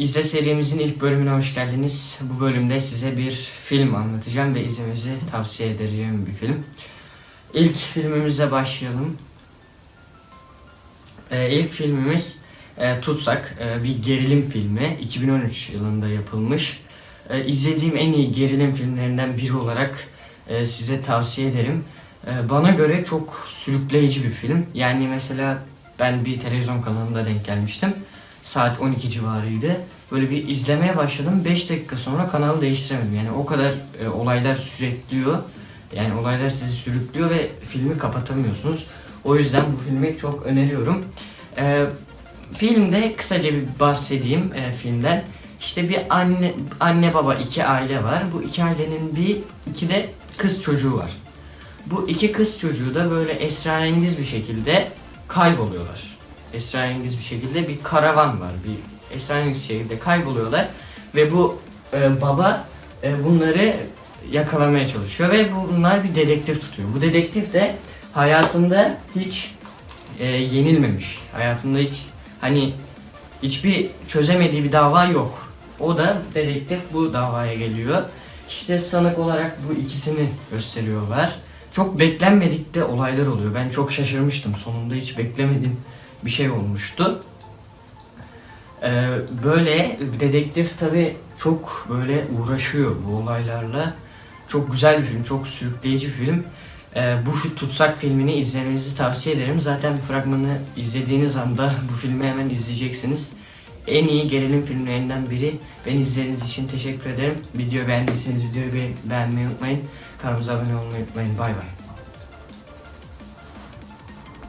İzle serimizin ilk bölümüne hoş geldiniz. Bu bölümde size bir film anlatacağım ve izlemenizi tavsiye ederim bir film. İlk filmimize başlayalım. Ee, ilk filmimiz e, Tutsak, e, bir gerilim filmi. 2013 yılında yapılmış. E, izlediğim en iyi gerilim filmlerinden biri olarak e, size tavsiye ederim. E, bana göre çok sürükleyici bir film. Yani mesela ben bir televizyon kanalında denk gelmiştim. Saat 12 civarıydı. Böyle bir izlemeye başladım. 5 dakika sonra kanalı değiştiremedim. Yani o kadar e, olaylar sürekliyor. Yani olaylar sizi sürüklüyor ve filmi kapatamıyorsunuz. O yüzden bu filmi çok öneriyorum. E, filmde kısaca bir bahsedeyim e, filmden. İşte bir anne anne baba iki aile var. Bu iki ailenin bir iki de kız çocuğu var. Bu iki kız çocuğu da böyle esrarengiz bir şekilde kayboluyorlar. Esrarengiz bir şekilde bir karavan var. Bir esrarengiz şekilde kayboluyorlar ve bu e, baba e, bunları yakalamaya çalışıyor ve bunlar bir dedektif tutuyor. Bu dedektif de hayatında hiç e, yenilmemiş. Hayatında hiç hani hiçbir çözemediği bir dava yok. O da dedektif bu davaya geliyor. İşte sanık olarak bu ikisini gösteriyorlar. Çok beklenmedik de olaylar oluyor. Ben çok şaşırmıştım. Sonunda hiç beklemediğim bir şey olmuştu. Ee, böyle dedektif tabi çok böyle uğraşıyor bu olaylarla. Çok güzel bir film, çok sürükleyici bir film. Ee, bu Tutsak filmini izlemenizi tavsiye ederim. Zaten fragmanı izlediğiniz anda bu filmi hemen izleyeceksiniz. En iyi gerilim filmlerinden biri. Beni izlediğiniz için teşekkür ederim. Videoyu beğendiyseniz videoyu be- beğenmeyi unutmayın. Kanalımıza abone olmayı unutmayın. Bay bay.